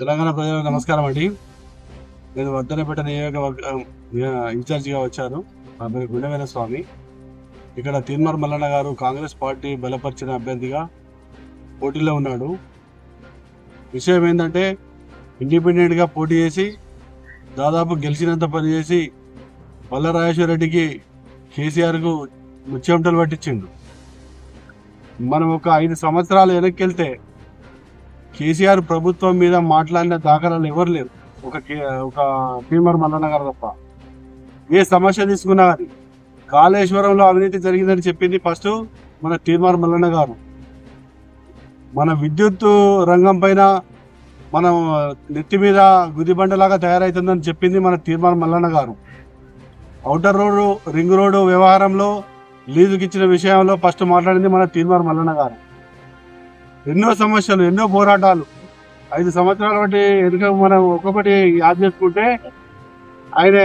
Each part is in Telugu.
తెలంగాణ ప్రజలకు నమస్కారం అండి. నేను వర్ధనపేట నియోజకవర్గం ఇన్ఛార్జిగా వచ్చాను. నా పేరు గుండెవేల స్వామి. ఇక్కడ తీన్మార్ మల్లన్న గారు కాంగ్రెస్ పార్టీ బలపరిచిన అభ్యర్థిగా పోటీలో ఉన్నాడు. విషయం ఏంటంటే ఇండిపెండెంట్గా పోటీ చేసి దాదాపు గెలిచినంత పని చేసి వల్లరాజేశ్వర రెడ్డికి కేసీఆర్కు ముచ్చెమటలు పట్టించిండు. మనం ఒక ఐదు సంవత్సరాలు వెనక్కి వెళ్తే కేసీఆర్ ప్రభుత్వం మీద మాట్లాడిన దాఖలాలు ఎవరు లేరు? ఒక కే- ఒక భీమర్ మల్లన్న గారు తప్ప. ఏ సమస్య తీసుకున్నా కానీ కాళేశ్వరంలో అవినీతి జరిగిందని చెప్పింది ఫస్ట్ మన తీర్మార్ మల్లన్న గారు. మన విద్యుత్ రంగం పైన మనం నెత్తి మీద గుదిబండలాగా తయారవుతుందని చెప్పింది మన Teenmar Mallanna garu. Outer road ring road వ్యవహారంలో లీజుకి ఇచ్చిన విషయంలో ఫస్ట్ మాట్లాడింది మన తీర్మార్ మల్లన్న గారు. ఎన్నో సమస్యలు ఎన్నో పోరాటాలు. ఐదు సంవత్సరాల బట్టి వెనుక మనం ఒక్కొక్కటి యాద్ చేసుకుంటే ఆయన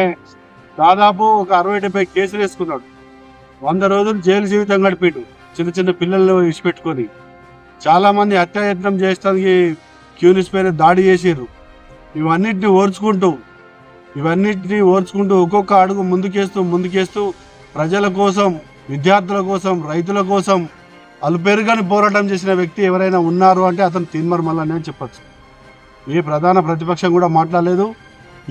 దాదాపు ఒక అరవై డెబ్బై కేసులు వేసుకున్నాడు. వంద రోజులు జైలు జీవితం గడిపిండు చిన్న చిన్న పిల్లలు ఇచ్చిపెట్టుకొని చాలామంది హత్యాయత్నం చేయడానికి క్యూనిస్ పైన దాడి చేసిర్రు. ఇవన్నిటిని ఓర్చుకుంటూ ఇవన్నిటిని ఓర్చుకుంటూ ఒక్కొక్క అడుగు ముందుకేస్తూ ముందుకేస్తూ ప్రజల కోసం విద్యార్థుల కోసం రైతుల కోసం అలుపెరుగని పోరాటం చేసిన వ్యక్తి ఎవరైనా ఉన్నారు అంటే అతను తీన్మర్ మల్లనే అని చెప్పచ్చు. ఏ ప్రధాన ప్రతిపక్షం కూడా మాట్లాడలేదు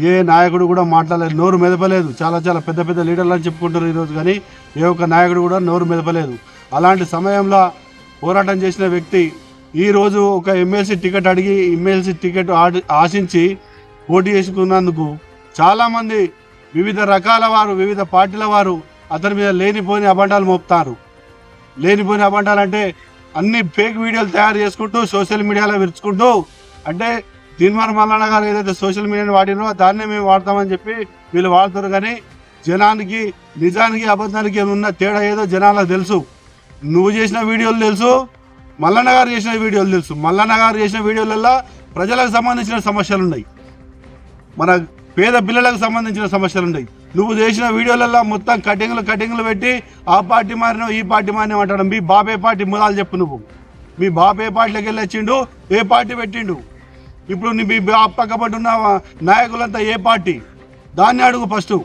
ఏ నాయకుడు కూడా మాట్లాడలేదు నోరు మెదపలేదు. చాలా చాలా పెద్ద పెద్ద లీడర్లు అని చెప్పుకుంటారు ఈరోజు కానీ ఏ ఒక్క నాయకుడు కూడా నోరు మెదపలేదు. అలాంటి సమయంలో పోరాటం చేసిన వ్యక్తి ఈరోజు ఒక ఎమ్మెల్సీ టికెట్ అడిగి ఎమ్మెల్సీ టికెట్ ఆశించి పోటీ చేసుకున్నందుకు చాలామంది వివిధ రకాల వారు వివిధ పార్టీల వారు అతని మీద లేనిపోని అబండాలు మోపుతారు. లేనిపోయిన అబండాలు అన్ని ఫేక్ వీడియోలు తయారు చేసుకుంటూ సోషల్ మీడియాలో విరుచుకుంటూ అంటే దీనివారం మల్లన్న గారు ఏదైతే సోషల్ మీడియాని వాడినో దాన్నే మేము వాడతామని చెప్పి వీళ్ళు వాడుతారు. కానీ జనానికి నిజానికి అబద్ధానికి ఉన్న తేడా ఏదో జనాలకు తెలుసు. నువ్వు చేసిన వీడియోలు తెలుసు మల్లన్న గారు చేసిన వీడియోలు తెలుసు. మల్లన్న గారు చేసిన వీడియోలలో ప్రజలకు సంబంధించిన సమస్యలు ఉన్నాయి మన పేద పిల్లలకు సంబంధించిన సమస్యలు ఉన్నాయి నువ్వు చేసిన వీడియోలలో మొత్తం కటింగ్లు కటింగ్లు పెట్టి ఆ పార్టీ మారినావు ఈ పార్టీ మారినావు అంటాడు. మీ బాబే పార్టీ? మూలాలు చెప్పు నువ్వు. మీ బాబే పార్టీలోకి వెళ్ళి వచ్చిండు ఏ పార్టీ పెట్టిండు? ఇప్పుడు నీ మీ బా- పక్కపడి ఉన్న నాయకులంతా ఏ పార్టీ? దాన్ని అడుగు ఫస్ట్.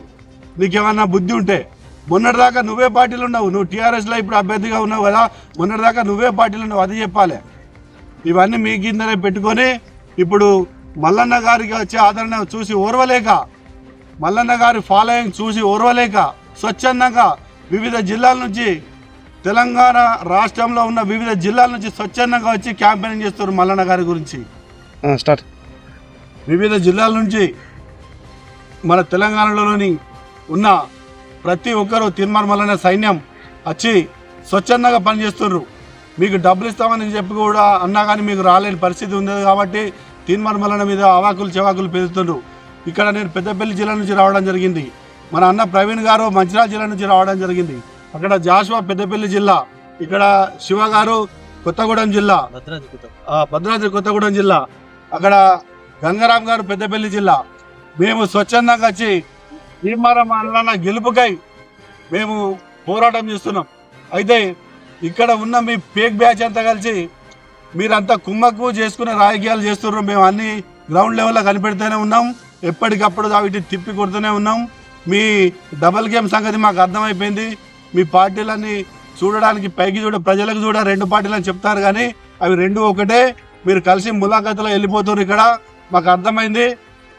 నీకేమన్నా బుద్ధి ఉంటే. మొన్నటిదాకా నువ్వే పార్టీలు ఉన్నావు. నువ్వు టీఆర్ఎస్లో ఇప్పుడు అభ్యర్థిగా ఉన్నావు కదా. మొన్నటిదాకా నువ్వే పార్టీలు ఉన్నావు. అది చెప్పాలి. ఇవన్నీ మీ కిందనే పెట్టుకొని ఇప్పుడు మల్లన్న గారికి వచ్చే ఆదరణ చూసి ఓర్వలేక మల్లన్న గారి ఫాలోయింగ్ చూసి ఓర్వలేక స్వచ్ఛందంగా వివిధ జిల్లాల నుంచి తెలంగాణ రాష్ట్రంలో ఉన్న వివిధ జిల్లాల నుంచి స్వచ్ఛందంగా వచ్చి క్యాంపెయినింగ్ చేస్తారు మల్లన్న గారి గురించి. స్టార్ట్. వివిధ జిల్లాల నుంచి మన తెలంగాణలోని ఉన్న ప్రతి ఒక్కరూ తిరుమల సైన్యం వచ్చి స్వచ్ఛందంగా పనిచేస్తున్నారు. మీకు డబ్బులు ఇస్తామని చెప్పి కూడా అన్నా కానీ మీకు రాలేని పరిస్థితి ఉంది కాబట్టి తీన్మర్మలన మీద అవాకులు చెవాకులు పెరుగుతుండ్రు ఇక్కడ నేను పెద్దపల్లి జిల్లా నుంచి రావడం జరిగింది. మన అన్న ప్రవీణ్ గారు మంచిర్యాల జిల్లా నుంచి రావడం జరిగింది. అక్కడ జాషువా పెద్దపల్లి జిల్లా ఇక్కడ శివ గారు కొత్తగూడెం జిల్లా భద్రాద్రి కొత్తగూడెం జిల్లా అక్కడ గంగారాం గారు పెద్దపల్లి జిల్లా. మేము స్వచ్ఛందంగా వచ్చి భీమారం అన్న గెలుపుకై మేము పోరాటం చేస్తున్నాం. అయితే ఇక్కడ ఉన్న మీ పేక్ బ్యాచ్ అంతా కలిసి మీరంతా కుమ్మక్కు చేసుకునే రాజకీయాలు చేస్తున్నారు. మేము అన్ని గ్రౌండ్ లెవెల్లో కనిపెడుతూనే ఉన్నాం. ఎప్పటికప్పుడు వీటిని తిప్పి కొడుతూనే ఉన్నాం. మీ డబల్ గేమ్ సంగతి మాకు అర్థమైపోయింది. మీ పార్టీలన్నీ చూడడానికి పైకి చూడ ప్రజలకు చూడ రెండు పార్టీలు చెప్తారు కానీ అవి రెండు ఒకటే. మీరు కలిసి ములాఖాతులో వెళ్ళిపోతున్నారు ఇక్కడ. మాకు అర్థమైంది.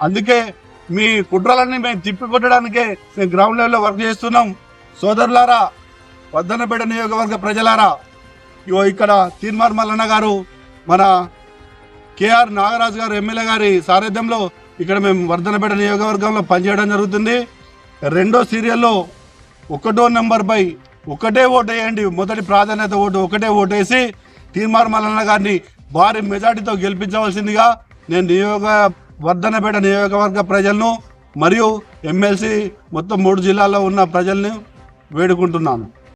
అందుకే మీ కుట్రలన్నీ మేము తిప్పి కొట్టడానికే మేము గ్రౌండ్ లెవెల్లో వర్క్ చేస్తున్నాం. సోదరులారా వద్దనపేట నియోజకవర్గ ప్రజలారా ఇగో ఇక్కడ తీన్మార్ మల్లన్న గారు మన కేఆర్ నాగరాజు గారు ఎమ్మెల్యే గారి సారథ్యంలో ఇక్కడ మేము వర్ధనపేట నియోజకవర్గంలో పనిచేయడం జరుగుతుంది. రెండో సీరియల్లో ఒకటో నెంబర్పై ఒకటే ఓటు వేయండి. మొదటి ప్రాధాన్యత ఓటు ఒకటే ఓటేసి తీర్మార్ మల్లన్న గారిని భారీ మెజార్టీతో గెలిపించవలసిందిగా నేను నియోగ వర్ధనపేట నియోజకవర్గ ప్రజలను మరియు ఎమ్మెల్సీ మొత్తం మూడు జిల్లాల్లో ఉన్న ప్రజల్ని వేడుకుంటున్నాను.